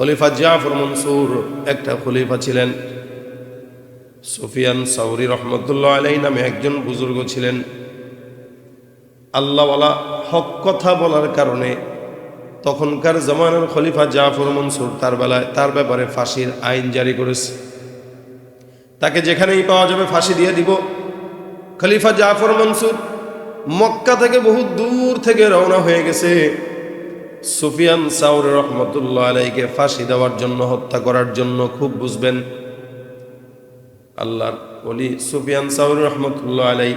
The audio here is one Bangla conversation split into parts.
খলিফা জাফর মনসুর একটা খলিফা ছিলেন। সুফিয়ান সাউরি রহমতুল্লাহ আলাই নামে একজন বুজুর্গ ছিলেন। আল্লাহওয়ালা হক কথা বলার কারণে তখনকার জামানার খলিফা জাফর মনসুর তার বেলায় তার ব্যাপারে ফাঁসির আইন জারি করেছে। তাকে যেখানেই পাওয়া যাবে ফাঁসি দিয়ে দিব। খলিফা জাফর মনসুর মক্কা থেকে বহু দূর থেকে রওনা হয়ে গেছে। সুফিয়ান সাউর রহমতুল্লাহ আলাইকে ফাঁসি দেওয়ার জন্য, হত্যা করার জন্য খুব বুঝবেন। আল্লাহর বলি সুফিয়ান সাউর রহমতুল্লাহ আলাই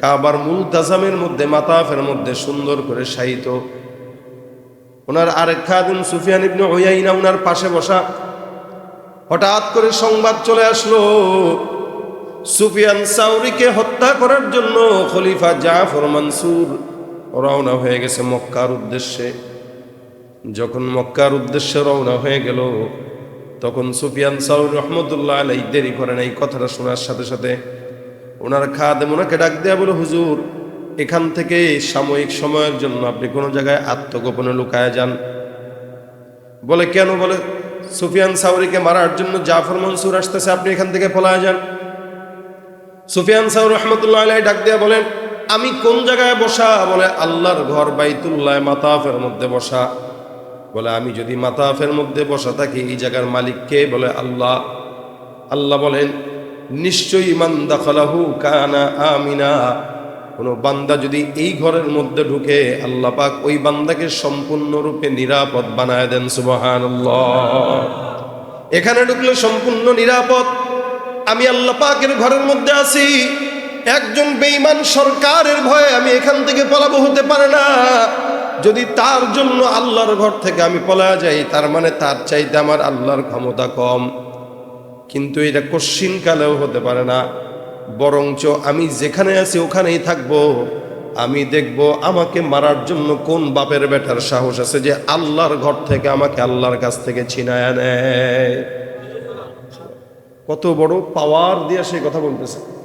কাবার মূল তাজামের মধ্যে, মাতাফের মধ্যে সুন্দর করে শায়িত। ওনার আরেক খাদিম সুফিয়ান ইবনে ওয়াইনা ওনার পাশে বসা, হঠাৎ করে সংবাদ চলে আসলো, সুফিয়ান সাউরিকে হত্যা করার জন্য খলিফা জাফর মনসুর রওনা হয়ে গেছে মক্কার উদ্দেশ্যে। যখন মক্কার উদ্দেশ্যে রওনা হয়ে গেল, তখন সুফিয়ান সাউর রহমতুল্লাহ আলাই দেরি করেন এই কথাটা শোনার সাথে সাথে ওনার খাদে ওনাকে ডাক দেয়া বলে, হুজুর, এখান থেকে সাময়িক সময়ের জন্য আপনি কোনো জায়গায় আত্মগোপনে লুকায় যান। বলে, কেন? বলে, সুফিয়ান সাউরিকে মারার জন্য জাফর মনসুর আসতেছে, আপনি এখান থেকে পলায় যান। সুফিয়ান সাউর রহমতুল্লাহ আলাই ডাক দেয়া বলেন আমি কোন জায়গায় বসা? বলে, আল্লাহর ঘর বাইতুল্লাহ মাতাফের মধ্যে বসা। বলে, আমি যদি মাতাফের মধ্যে বসা থাকি, এই জায়গার মালিককে বলে, আল্লাহ। আল্লাহ বলেন, নিশ্চয়ই মান দাখালাহু কানা আমিনা। কোনো বান্দা যদি এই ঘরের মধ্যে ঢুকে, আল্লাহ পাক ওই বান্দাকে সম্পূর্ণরূপে নিরাপদ বানায় দেন, সুবহানাল্লাহ। এখানে ঢুকলে সম্পূর্ণ নিরাপদ। আমি আল্লাহ পাকের ঘরের মধ্যে আছি। একজন বেঈমান সরকারের ভয়ে আমি এখান থেকে পলাবো হতে পারে না। যদি তার জন্য আল্লাহর ঘর থেকে আমি পলা যাই, তার মানে তার চাইতে আমার আল্লাহর ক্ষমতা কম। কিন্তু এটা কশ্চিন কালেও হতে পারে না। বরঞ্চ আমি যেখানে আছি, ওখানেই থাকব। আমি দেখব আমাকে মারার জন্য কোন বাপের বেটার সাহস আছে যে আল্লাহর ঘর থেকে আমাকে আল্লাহর কাছ থেকে ছিনায় নেয়। কত বড় পাওয়ার দিয়ে সেই কথা বলতেছে।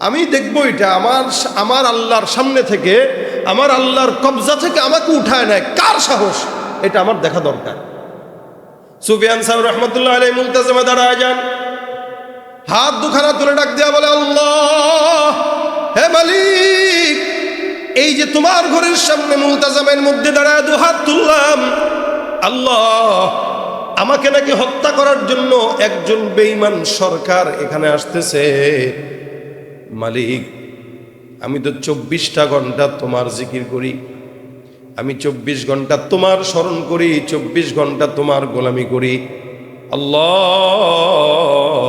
আমি দেখব এটা আমার আমার আল্লাহর সামনে থেকে, আমার আল্লাহর কবজা থেকে আমাকে উঠায় নেয়। কার সাহস? এটা আমার দেখা দরকার। সুফিয়ান সাহেব রহমতুল্লাহ আলাই মুলতাজমে দাঁড়ায় যান। হাত দুখানা তুলে ডাক দেওয়া বলে, আল্লাহ, হে মালিক, এই যে তোমার ঘরের সামনে মুলতাজামের মধ্যে দাঁড়ায় দু হাত তুললাম। আল্লাহ, আমাকে নাকি হত্যা করার জন্য একজন বেঈমান সরকার এখানে আসতেছে। মালিক, আমি তো চব্বিশটা ঘণ্টা তোমার জিকির করি। আমি চব্বিশ ঘণ্টা তোমার স্মরণ করি, চব্বিশ ঘণ্টা তোমার গোলামি করি। আল্লাহ,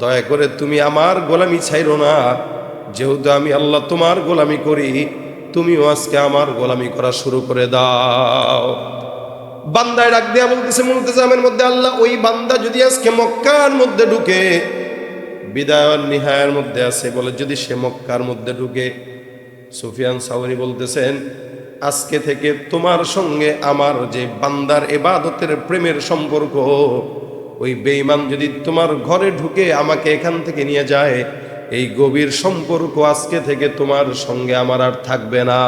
দয়া করে তুমি আমার গোলামি ছাইরো না। যেহেতু আমি আল্লাহ তোমার গোলামি করি, তুমিও আজকে আমার গোলামি করা শুরু করে দাও। বান্দায় ডাক দেয়া বলতেছে মুলতেজামের মধ্যে আল্লাহ, ওই বান্দা যদি আজকে মক্কার মধ্যে ঢুকে বিদায় নিহায়ের মধ্যে আছে বলে যদি সে মক্কার মধ্যে ঢুকে, সুফিয়ান সাউরি বলতেছেন, আজকে থেকে তোমার সঙ্গে আমার যে বান্দার এবাদতের প্রেমের সম্পর্ক, ওই বেঈমান যদি তোমার ঘরে ঢুকে আমাকে এখান থেকে নিয়ে যায়, এই গভীর সম্পর্ক আজকে থেকে তোমার সঙ্গে আমার আর থাকবে না।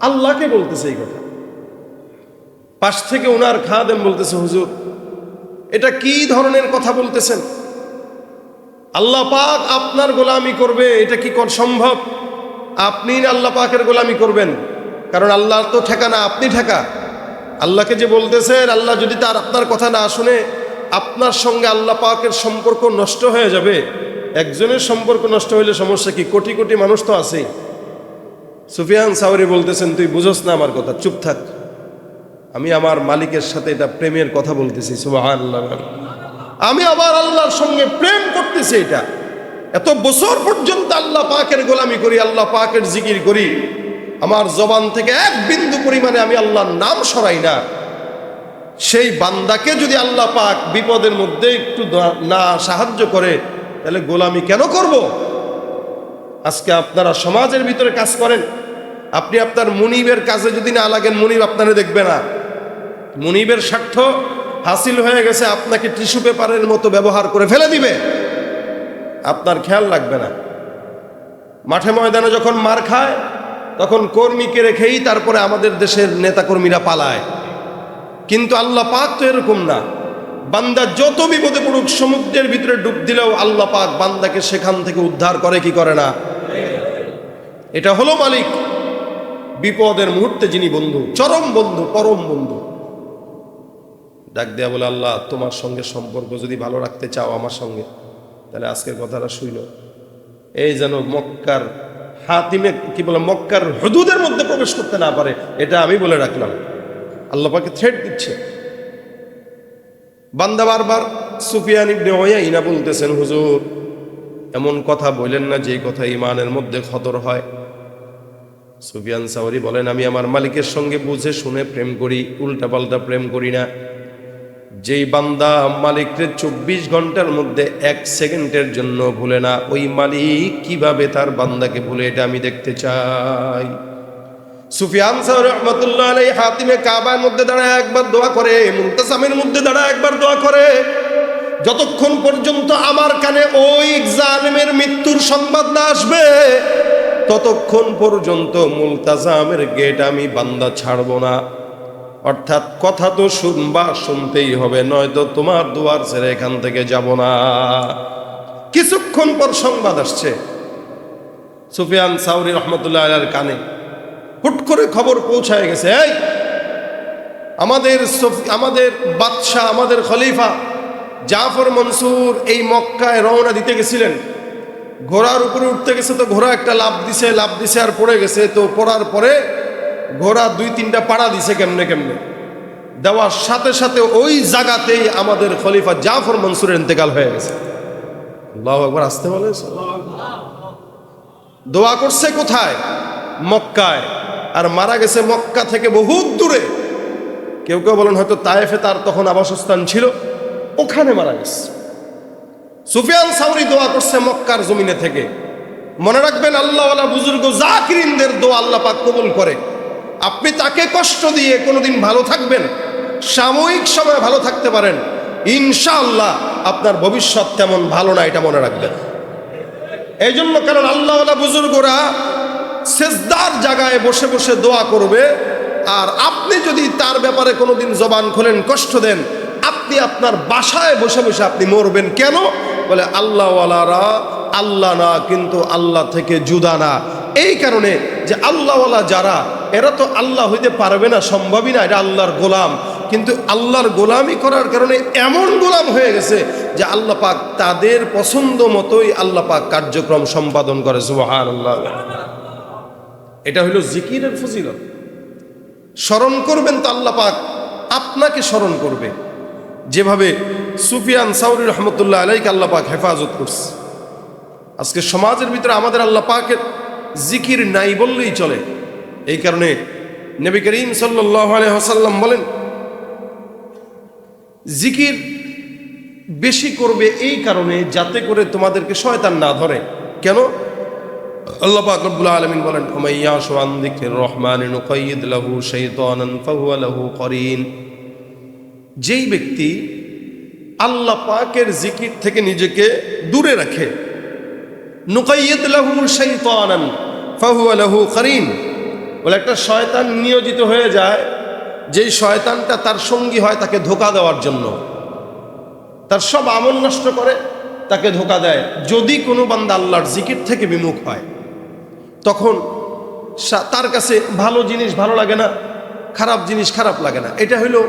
আল্লাহকে বলতেছে এই কথা। পাশ থেকে ওনার খাদেম বলতেছে, হুজুর, এটা কি ধরনের কথা বলতেছেন? আল্লাহ পাক আপনার গোলামি করবে, এটা কি কর সম্ভব? আপনি আল্লাহ পাকের গোলামি করবেন। কারণ আল্লাহর তো ঠেকা না, আপনি ঠেকা। আল্লাহকে যে বলতেছেন, আল্লাহ যদি তার আপনার কথা না শুনে, আপনার সঙ্গে আল্লাহ পাকের সম্পর্ক নষ্ট হয়ে যাবে। একজনের সম্পর্ক নষ্ট হইলে সমস্যা কি? কোটি কোটি মানুষ তো আছেই। সুফিয়ান সাউরি বলতেছেন, তুই বুঝোস না আমার কথা, চুপ থাক। আমি আমার মালিকের সাথে এটা প্রেমের কথা বলতেছি সুবাহ আমি আবার আল্লাহর সঙ্গে প্রেম করতেছি এটা। এত বছর পর্যন্ত আল্লাহ পাকের গোলামি করি, আল্লাহ পাকের জিকির করি। আমার জবান থেকে এক বিন্দু পরিমাণে আমি আল্লাহর নাম সরাই না। সেই বান্দাকে যদি আল্লাহ পাক বিপদের মধ্যে একটু না সাহায্য করে, তাহলে গোলামি কেন করব? আজকে আপনারা সমাজের ভিতরে কাজ করেন। আপনি আপনার মুনিবের কাজে যদি না লাগেন, মুনিব আপনারা দেখবে না। মুনিবের স্বার্থ হাসিল হয়ে গেছে, আপনাকে টিস্যু পেপারের মতো ব্যবহার করে ফেলে দিবে। আপনার খেয়াল রাখবে না। মাঠে ময়দানে যখন মার খায়, তখন কর্মীকে রেখেই তারপরে আমাদের দেশের নেতাকর্মীরা পালায়। কিন্তু আল্লাহ পাক তো এরকম না। বান্দা যত বিপদে পড়ুক, সমুদ্রের ভিতরে ডুব দিলেও আল্লাহ পাক বান্দাকে সেখান থেকে উদ্ধার করে, কি করে না? এটা হলো মালিক। বিপদের মুহূর্তে যিনি বন্ধু, চরম বন্ধু, পরম বন্ধু। ডাক দেয়া বলে, আল্লাহ, তোমার সঙ্গে সম্পর্ক যদি ভালো রাখতে চাও আমার সঙ্গে, তাহলে আজকের কথাটা শুইল। এই যেন মক্কার হাতিমে, কি বলে, মক্কার হদুদের মধ্যে প্রবেশ করতে না পারে, এটা আমি বলে রাখলাম। আল্লাহ পাকে থ্রেট দিচ্ছে। বান্দা বারবার সুফিয়ান ইবনে ইনা বলতেছেন, হুজুর, এমন কথা বললেন না যে কথা ইমানের মধ্যে খতর হয়। সুফিয়ান সাওরি বলেন, আমি আমার মালিকের সঙ্গে বুঝে শুনে প্রেম করি উল্টা পাল্টা প্রেম করি না। যেই বান্দা মালিককে চব্বিশ ঘণ্টার মধ্যে এক সেকেন্ডের জন্য ভুলে না, ওই মালিক কীভাবে তার বান্দাকে ভুলে এটা আমি দেখতে চাই। কাবার মধ্যে একবার দোয়া করে মধ্যে একবার দোয়া করে। যতক্ষণ পর্যন্ত আমার কানে ওই জালেমের মৃত্যুর সংবাদ না আসবে, ততক্ষণ পর্যন্ত মুলতাজামের গেট আমি বান্দা ছাড়বো না। অর্থাৎ কথা তো শুনবা, শুনতেই হবে, নয়তো তোমার দুয়ার ছেড়ে এখান থেকে যাব না। কিছুক্ষণ পর সংবাদ আসছে। সুফিয়ান সাউরি রহমতুল্লাহ আলার কানে হুট করে খবর পৌঁছায় গেছে, এই, আমাদের আমাদের বাদশাহ, আমাদের খলিফা জাফর মনসুর এই মক্কায় রওনা দিতে গেছিলেন। ঘোড়ার উপরে উঠতে গেছে তো ঘোড়া একটা লাভ দিছে লাভ দিছে আর পড়ে গেছে, তো পড়ার পরে ঘোড়া দুই, তিনটা পাড়া দিছে কেমনে কেমনে? দেওয়ার সাথে সাথে ওই জায়গাতেই আমাদের খলিফা জাফর মনসুরের ইন্তেকাল হয়ে গেছে। একবার আসতে বলে দোয়া করছে কোথায়? মক্কায়। আর মারা গেছে মক্কা থেকে বহুত দূরে। কেউ কেউ বলেন, হয়তো তায়েফে তার তখন আবাসস্থান ছিল। ওখানে মারা গেছে। সুফিয়ান সাউরি দোয়া করছে মক্কার জমিনে থেকে। মনে রাখবেন, আল্লাহওয়ালা বুজুর্গ জাকিরিনদের দোয়া আল্লাহ পাক কবুল করে। আপনি তাকে কষ্ট দিয়ে কোনোদিন ভালো থাকবেন, সাময়িক সময় ভালো থাকতে পারেন, ইনশাআল্লাহ আপনার ভবিষ্যৎ তেমন ভালো না, এটা মনে রাখবেন। এই জন্য কারণ আল্লাহওয়ালা বুজুর্গরা সেজদার জায়গায় বসে বসে দোয়া করবে, আর আপনি যদি তার ব্যাপারে কোনোদিন জবান খোলেন, কষ্ট দেন, আপনি আপনার বাসায় বসে বসে আপনি মরবেন কেন? বলে আল্লাহওয়ালারা, আল্লাহ না, কিন্তু আল্লাহ থেকে জুদা না। এই কারণে যে আল্লাহওয়ালা যারা এরা তো আল্লাহ হইতে পারবে না, সম্ভবই না, এটা আল্লাহর গোলাম। কিন্তু আল্লাহর গোলামি করার কারণে এমন গোলাম হয়ে গেছে যে আল্লাহ পাক তাদের পছন্দ মতোই আল্লাহ পাক কার্যক্রম সম্পাদন করে সুবহান আল্লাহ এটা হইল জিকিরের ফজিলত। স্মরণ করবেন তো আল্লাহ পাক আপনাকে স্মরণ করবে। যেভাবে সুফিয়ান সাউরি রহমতুল্লাহ আলাইকে আল্লাহ পাক হেফাজত করছে। আজকে সমাজের ভিতরে আমাদের আল্লাহ পাকের জিকির নাই বললেই চলে। এই কারণে নবী করিম হাসাল্লাম বলেন, জিকির বেশি করবে এই কারণে যাতে করে তোমাদেরকে শয়তান না ধরে। কেন? আল্লাহ রব্বুল বলেন রহমান করিন। যেই ব্যক্তি আল্লাহ পাকের জিকির থেকে নিজেকে দূরে রাখে, নুকাইয়িদ লাহু লাহু করিন। বলে একটা শয়তান নিয়োজিত হয়ে যায়, যেই শয়তানটা তার সঙ্গী হয় তাকে ধোকা দেওয়ার জন্য। তার সব আমল নষ্ট করে, তাকে ধোকা দেয়। যদি কোনো বান্দা আল্লাহর জিকির থেকে বিমুখ হয়, তখন তার কাছে ভালো জিনিস ভালো লাগে না, খারাপ জিনিস খারাপ লাগে না। এটা হলো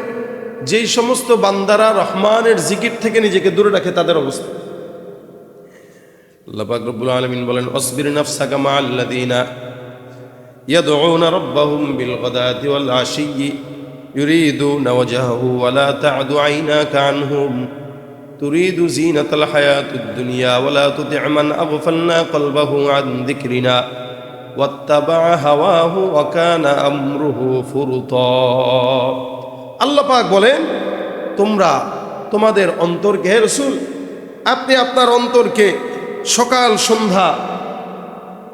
যেই সমস্ত বান্দারা রহমানের জিকির থেকে নিজেকে দূরে রাখে, তাদের অবস্থা। আল্লাহ পাক আলামিন বলেন, অসবির নাফসাকা মা আল্লাযীনা يدعون ربهم بالغداة والعشي يريدون وجهه ولا تعد عيناك عنهم تريد زينة الحياة الدنيا ولا تطع من أغفلنا قلبه عن ذكرنا واتبع هواه وكان أمره فرطا আল্লাহ পাক বলেন তোমরা তোমাদের অন্তরকে হে রসুল আপনি আপনার অন্তরকে সকাল সন্ধ্যা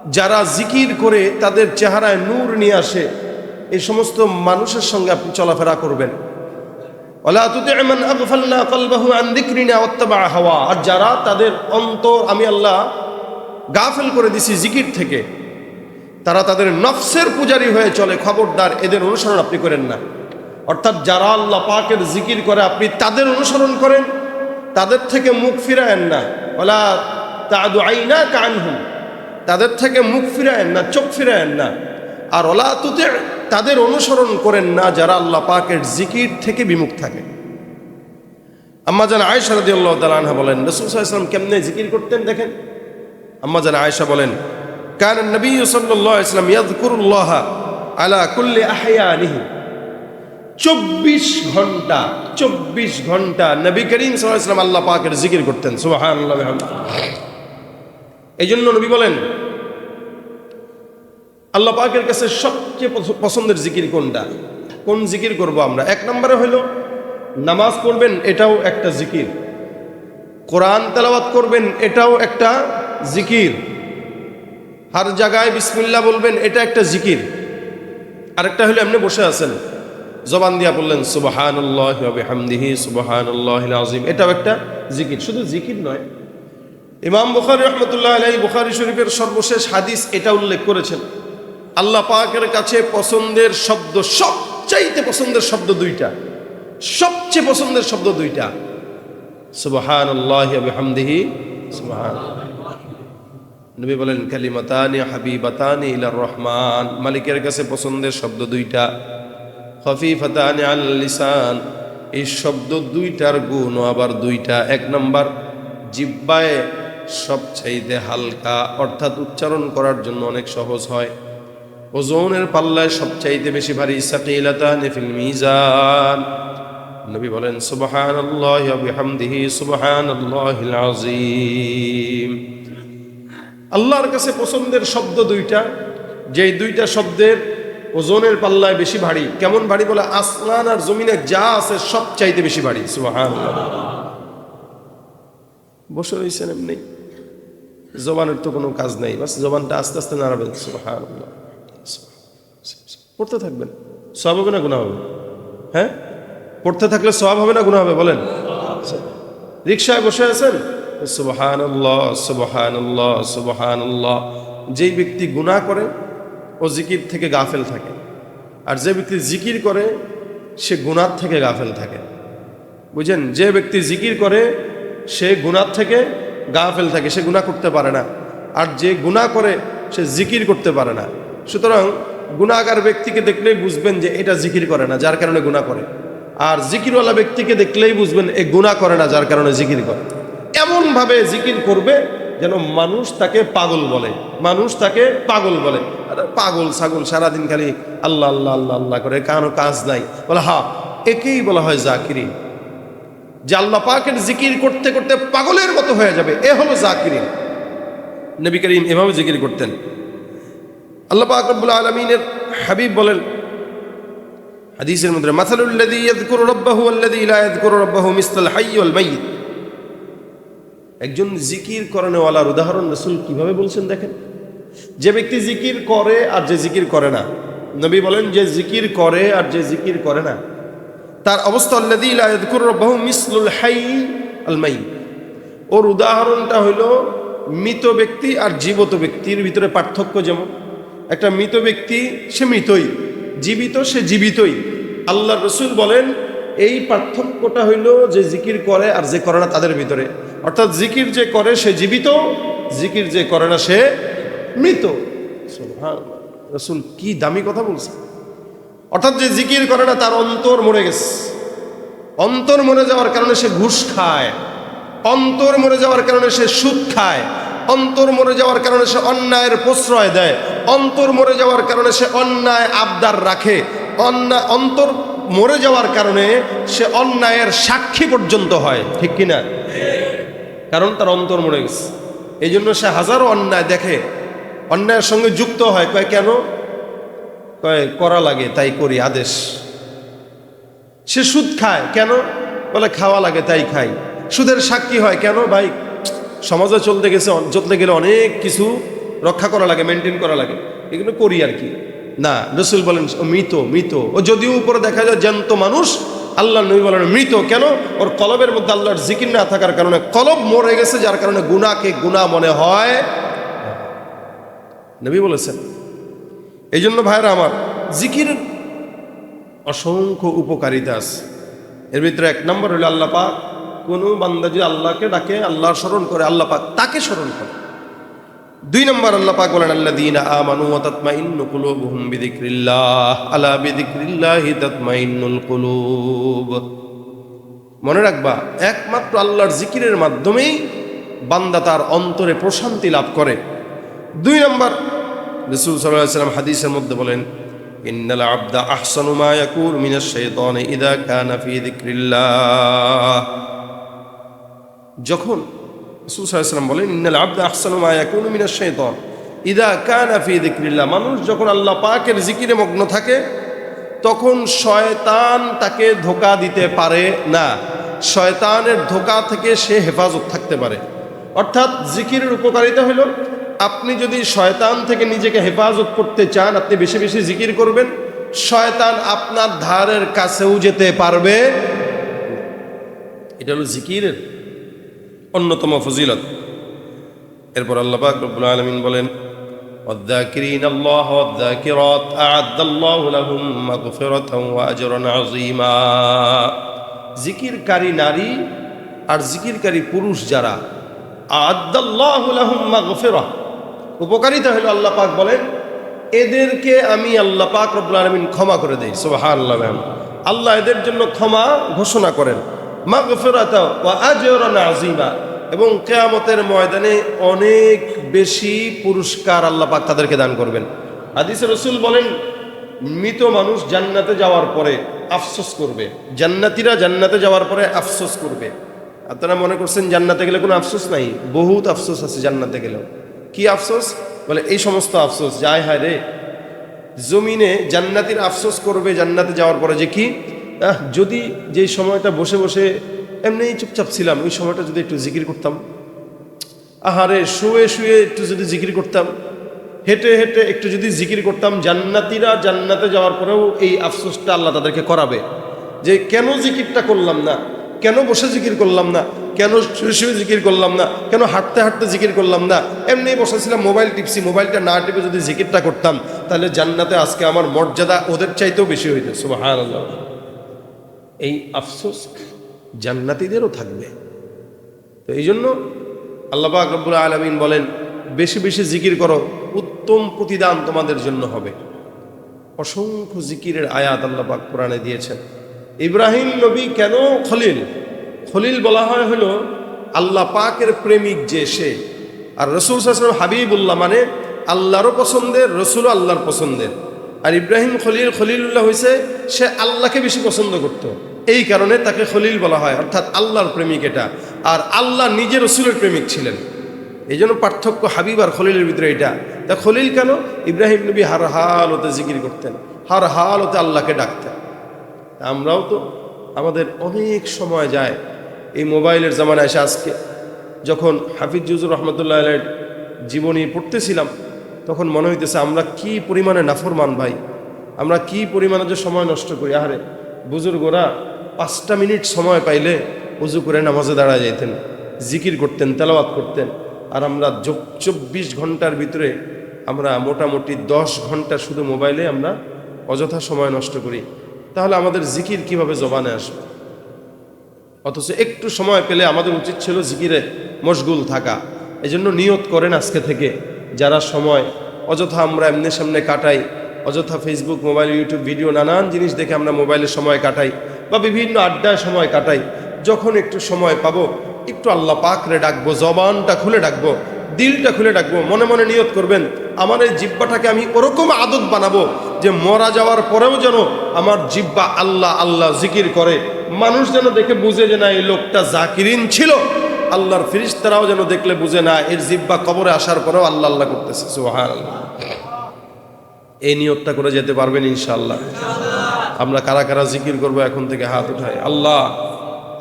যারা জিকির করে তাদের চেহারায় নূর নিয়ে আসে, এই সমস্ত মানুষের সঙ্গে আপনি চলাফেরা করবেন। হাওয়া। আর যারা তাদের অন্তর, আমি আল্লাহ গাফেল করে দিছি জিকির থেকে, তারা তাদের নফসের পূজারী হয়ে চলে, খবরদার, এদের অনুসরণ আপনি করেন না। অর্থাৎ যারা আল্লাহ পাকের জিকির করে, আপনি তাদের অনুসরণ করেন, তাদের থেকে মুখ ফিরায়েন না। ওলা তাদু আইনা কানহুম তাদের থেকে মুখ ফিরায়েন না, চোখ ফিরায়েন না। আর ওলা তুতে, তাদের অনুসরণ করেন না যারা আল্লাহ পাকের জিকির থেকে বিমুখ থাকে। আম্মা জান আয়েশা রাদি আল্লাহ তালানহা বলেন, রসুল সাল্লাম কেমনে জিকির করতেন দেখেন? আম্মা জান আয়েশা বলেন, কান নবী সাল্লাহ ইসলাম আলা কুল্লি আহয়ানিহি। চব্বিশ ঘণ্টা চব্বিশ ঘণ্টা নবী করিম সাল্লাম আল্লাহ পাকের জিকির করতেন সুবাহান এই জন্য নবী বলেন, আল্লাহ পাকের কাছে সবচেয়ে পছ- পছন্দের জিকির কোনটা? কোন জিকির করব আমরা? এক নম্বরে হলো নামাজ পড়বেন, এটাও একটা জিকির। কোরআন তেলাওয়াত করবেন, এটাও একটা জিকির। হার জায়গায় বিসমিল্লা বলবেন, এটা একটা জিকির। আরেকটা হলো এমনি বসে আছেন। জবান দিয়া বললেন, সুবাহানুল্লাহ হামদিহি সুবাহানুল্লাহ আজিম এটাও একটা জিকির। শুধু জিকির নয় ইমাম বুখারি রহমতুল্লাহ আলাই বুখারি শরীফের সর্বশেষ হাদিস এটা উল্লেখ করেছেন। আল্লাহ পাকের কাছে পছন্দের শব্দ সবচাইতে পছন্দের শব্দ দুইটা। সবচেয়ে পছন্দের শব্দ দুইটা। সুবাহান আল্লাহ হামদিহি সুবাহান নবী বলেন, কালিমাতানি হাবিবাতানি ইলার রহমান। মালিকের কাছে পছন্দের শব্দ দুইটা। খফিফাতানি আল লিসান। এই শব্দ দুইটার গুণ আবার দুইটা। এক নম্বর, জিব্বায় সবচাইতে হালকা, অর্থাৎ উচ্চারণ করার জন্য অনেক সহজ হয়। ওজনের পাল্লায় সবচাইতে বেশি ভারী সাকিলাতানি ফিল মিজান। নবী বলেন, সুবহানাল্লাহি ওয়া বিহামদিহি, সুবহানাল্লাহিল আযীম। আল্লাহর কাছে পছন্দের শব্দ দুইটা। যেই দুইটা শব্দের ওজনের পাল্লায় বেশি ভারী, কেমন ভারী বলে? আসমান আর জমিনে যা আছে সব চাইতে বেশি ভারী। সুবাহান বসে রয়েছেন এমনি। জবানের তো কোনো কাজ নেই, বাস জবানটা আস্তে আস্তে নাড়াবেন সুবাহান পড়তে থাকবেন। সব হবে না গুণা হবে? হ্যাঁ? পড়তে থাকলে সব হবে না গুণা হবে, বলেন। রিক্সায় বসে আছেন? সুবহান সুবহান সুবহান যেই ব্যক্তি গুনাহ করে, ও জিকির থেকে গাফেল থাকে। আর যে ব্যক্তি জিকির করে, সে গুণার থেকে গাফেল থাকে। বুঝেন, যে ব্যক্তি জিকির করে, সে গুণার থেকে গাফেল থাকে, সে গুনাহ করতে পারে না। আর যে গুনাহ করে, সে জিকির করতে পারে না। সুতরাং গুণাগার ব্যক্তিকে দেখলেই বুঝবেন যে এটা জিকির করে না, যার কারণে গুনাহ করে। আর জিকিরওয়ালা ব্যক্তিকে দেখলেই বুঝবেন এ গুনাহ করে না, যার কারণে জিকির করে। এমনভাবে জিকির করবে যেন মানুষ তাকে পাগল বলে। মানুষ তাকে পাগল বলে। পাগল, ছাগল, সারাদিন খালি আল্লাহ আল্লাহ আল্লাহ আল্লাহ করে, কারও কাজ নাই। বলে, হা, একেই বলা হয় জাকিরি যে আল্লাহ পাকের জিকির করতে করতে পাগলের মতো হয়ে যাবে। এ হলো জাকিরিন। নবী করিম এভাবে জিকির করতেন। আল্লাহ পাক রব্বুল আলমিনের হাবিব বলেন, হাদিসের মধ্যে মাসালুল্লাযী ইয়াযকুরু রাব্বাহু ওয়াল্লাযী লা ইয়াযকুরু রাব্বাহু হাইয়্যি ওয়াল মাইয়িত। একজন জিকির করানোওয়ালার উদাহরণ রসুল কীভাবে বলছেন দেখেন? যে ব্যক্তি জিকির করে আর যে জিকির করে না। নবী বলেন, যে জিকির করে আর যে জিকির করে না। তার অবস্থা আল্লাযী লা ইয়াযকুরু রাব্বাহু মিসলুল হাইয়্যি আল ওর উদাহরণটা হলো মৃত ব্যক্তি আর জীবত ব্যক্তির ভিতরে পার্থক্য যেমন। একটা মৃত ব্যক্তি, সে মৃতই। জীবিত, সে জীবিতই। আল্লাহ রসুল বলেন, এই পার্থক্যটা হইল যে জিকির করে আর যে করে না তাদের ভিতরে। অর্থাৎ জিকির যে করে সে জীবিত, জিকির যে করে না সে মৃত। রসুল কি দামি কথা বলছে। অর্থাৎ যে জিকির করে না তার অন্তর মরে গেছে। অন্তর মরে যাওয়ার কারণে সে ঘুষ খায়। অন্তর মরে যাওয়ার কারণে সে সুদ খায়। অন্তর মরে যাওয়ার কারণে সে অন্যায়ের প্রশ্রয় দেয়। অন্তর মরে যাওয়ার কারণে সে অন্যায় আবদার রাখে। অন্যায় অন্তর মরে যাওয়ার কারণে সে অন্যায়ের সাক্ষী পর্যন্ত হয়। ঠিক কিনা কারণ তার অন্তর মরে গেছে। এই জন্য সে হাজারো অন্যায় দেখে। অন্যায়ের সঙ্গে যুক্ত হয়। কয় কেন? করা লাগে, তাই করি, আদেশ। সে সুদ খায়, কেন? বলে, খাওয়া লাগে, তাই খাই। সুদের সাক্ষী হয়, কেন? ভাই, সমাজে চলতে গেছে চলতে গেলে অনেক কিছু রক্ষা করা লাগে মেনটেন করা লাগে। এগুলো করি আর কি। না, রসুল বলেন, ও মৃত মৃত। ও যদিও উপরে দেখা যায়, জ্যান্ত মানুষ, আল্লাহ নবী বলেন, মৃত। কেন? ওর কলবের মধ্যে আল্লাহর জিকির না থাকার কারণে কলব মরে গেছে, যার কারণে গুনাকে গুণা মনে হয় নবী বলেছেন এই জন্য ভাইরা আমার জিকির অসংখ্য উপকারিতা আছে। এর ভিতরে এক নম্বর হলো আল্লাহ পাক, কোনো বান্দা যদি আল্লাহকে ডাকে, আল্লাহ স্মরণ করে, আল্লাহ পাক তাকে স্মরণ করে। দুই নম্বর আল্লাহ পাক বলেন, আল্লাযীনা আমানু ওয়া তাতমাইন্নু কুলুবুহুম বিযিকরিল্লাহ, আলা বিযিকরিল্লাহি তাতমাইন্নুল কুলুব। মনে রাখবা, একমাত্র আল্লাহর জিকিরের মাধ্যমেই বান্দা তার অন্তরে প্রশান্তি লাভ করে। দুই নম্বর রসুল সাল্লাহ সাল্লাম হাদিসের মধ্যে বলেন, ইন্নাল আবদা আহসানু মা ইয়াকুল মিনাশ শাইতানি ইদা কানা ফি যিকরিল্লাহ। যখন রসুল সাল্লাহ সাল্লাম বলেন, ইন্নাল আবদা আহসানু মা ইয়াকুল মিনাশ শাইতান ইদা কানা ফি মানুষ যখন আল্লাহ পাকের জিকিরে মগ্ন থাকে, তখন শয়তান তাকে ধোকা দিতে পারে না। শয়তানের ধোকা থেকে সে হেফাজত থাকতে পারে। অর্থাৎ জিকিরের উপকারিতা হলো আপনি যদি শয়তান থেকে নিজেকে হেফাজত করতে চান আপনি বেশি বেশি জিকির করবেন শয়তান আপনার ধারের কাছেও যেতে পারবে এটা হলো জিকিরের অন্যতম ফজিলত এরপর আল্লাহ পাক রব্বুল আলামিন বলেন والذاكرين الله والذاكرات أعد الله لهم مغفرة وأجرا عظيما জিকিরকারী নারী আর জিকিরকারী পুরুষ যারা আদাল্লাহ লাহুম মাগফিরাহ উপকারিতা হলো আল্লাহ পাক বলেন, এদেরকে আমি আল্লাহ পাক রব্বুল আলামিন ক্ষমা করে দেই। ম্যাম। আল্লাহ এদের জন্য ক্ষমা ঘোষণা করেন। আযীমা। এবং কেয়ামতের ময়দানে অনেক বেশি পুরস্কার আল্লাহ পাক তাদেরকে দান করবেন। হাদিসে রসুল বলেন, মৃত মানুষ জান্নাতে যাওয়ার পরে আফসোস করবে। জান্নাতিরা জান্নাতে যাওয়ার পরে আফসোস করবে। আপনারা মনে করছেন জান্নাতে গেলে কোনো আফসোস নাই? বহুত আফসোস আছে জান্নাতে গেলেও। কি আফসোস? বলে, এই সমস্ত আফসোস যায় হায় রে। জমিনে জান্নাতির আফসোস করবে, জান্নাতে যাওয়ার পরে যে কি? যদি যে সময়টা বসে বসে এমনি চুপচাপ ছিলাম, ওই সময়টা যদি একটু জিকির করতাম। আহারে, শুয়ে শুয়ে একটু যদি জিকির করতাম। হেঁটে হেঁটে একটু যদি জিকির করতাম, জান্নাতিরা জান্নাতে যাওয়ার পরেও এই আফসোসটা আল্লাহ তাদেরকে করাবে। যে কেন জিকিরটা করলাম না? কেন বসে জিকির করলাম না? কেন শুয়ে শুয়ে জিকির করলাম না? কেন হাঁটতে হাঁটতে জিকির করলাম না? এমনি বসেছিলাম, মোবাইল টিপসি মোবাইলটা না টিপে যদি জিকিরটা করতাম, তাহলে জান্নাতে আজকে আমার মর্যাদা ওদের চাইতেও বেশি হইতো আল্লাহ এই আফসোস জান্নাতিদেরও থাকবে। তো এই জন্য আল্লাহ রব্বুল আলমিন বলেন, বেশি বেশি জিকির করো, উত্তম প্রতিদান তোমাদের জন্য হবে। অসংখ্য জিকিরের আয়াত আল্লাহ পাক কোরআনে দিয়েছেন। ইব্রাহিম নবী কেন খলিল? খলিল বলা হয় হলো আল্লাহ পাকের প্রেমিক যে সে। আর রসুল সাসলাম হাবিবুল্লাহ মানে আল্লাহরও পছন্দের, রসুলও আল্লাহর পছন্দের। আর ইব্রাহিম খলিল খলিলুল্লাহ হয়েছে সে আল্লাহকে বেশি পছন্দ করত। এই কারণে তাকে খলিল বলা হয়, অর্থাৎ আল্লাহর প্রেমিক এটা। আর আল্লাহ নিজে রসুলের প্রেমিক ছিলেন। এই জন্য পার্থক্য হাবিব আর খলিলের ভিতরে এটা। তা খলিল কেন? ইব্রাহিম নবী হার হাল হতে জিকির করতেন, হার হাল হতে আল্লাহকে ডাকতেন। আমরাও তো আমাদের অনেক সময় যায় এই মোবাইলের জামানা এসে আজকে যখন হাফিজ জুজুর রহমতুল্লাহ আলের জীবনী পড়তেছিলাম, তখন মনে হইতেছে, আমরা কি পরিমাণে নাফরমান ভাই? আমরা কি পরিমাণে যে সময় নষ্ট করি? আহারে, বুজুর্গরা পাঁচটা মিনিট সময় পাইলে উজু করে নামাজে দাঁড়া যেতেন জিকির করতেন, তেলাওয়াত করতেন। আর আমরা চব্বিশ ঘণ্টার ভিতরে আমরা মোটামুটি দশ ঘণ্টা শুধু মোবাইলে আমরা অযথা সময় নষ্ট করি। তাহলে আমাদের জিকির কীভাবে জবানে আসবে? অথচ একটু সময় পেলে আমাদের উচিত ছিল জিকিরে মশগুল থাকা। এই জন্য নিয়ত করেন আজকে থেকে, যারা সময়, অযথা আমরা এমনি সামনে কাটাই, অযথা ফেসবুক মোবাইল ইউটিউব ভিডিও নানান জিনিস দেখে আমরা মোবাইলে সময় কাটাই বা বিভিন্ন আড্ডায় সময় কাটাই। যখন একটু সময় পাবো, একটু আল্লাহ পাকরে ডাকবো, জবানটা খুলে ডাকবো, দিলটা খুলে ডাকবো, মনে মনে নিয়ত করবেন, আমার এই জিব্বাটাকে আমি ওরকম আদত বানাবো যে মরা যাওয়ার পরেও যেন আমার জিব্বা আল্লাহ আল্লাহ জিকির করে। মানুষ যেন দেখে বুঝে যে না, এই লোকটা জাকিরিন ছিল। আল্লাহর ফিরিস্তারাও যেন দেখলে বুঝে না, এর জিব্বা কবরে আসার পরেও আল্লাহ আল্লাহ করতেছে। সুহান এই নিয়তটা করে যেতে পারবেন ইনশাল্লাহ আমরা কারা কারা জিকির করব এখন থেকে হাত উঠাই আল্লাহ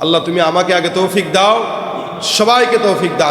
আল্লাহ তুমি আমাকে আগে তৌফিক দাও, সবাইকে তৌফিক দাও।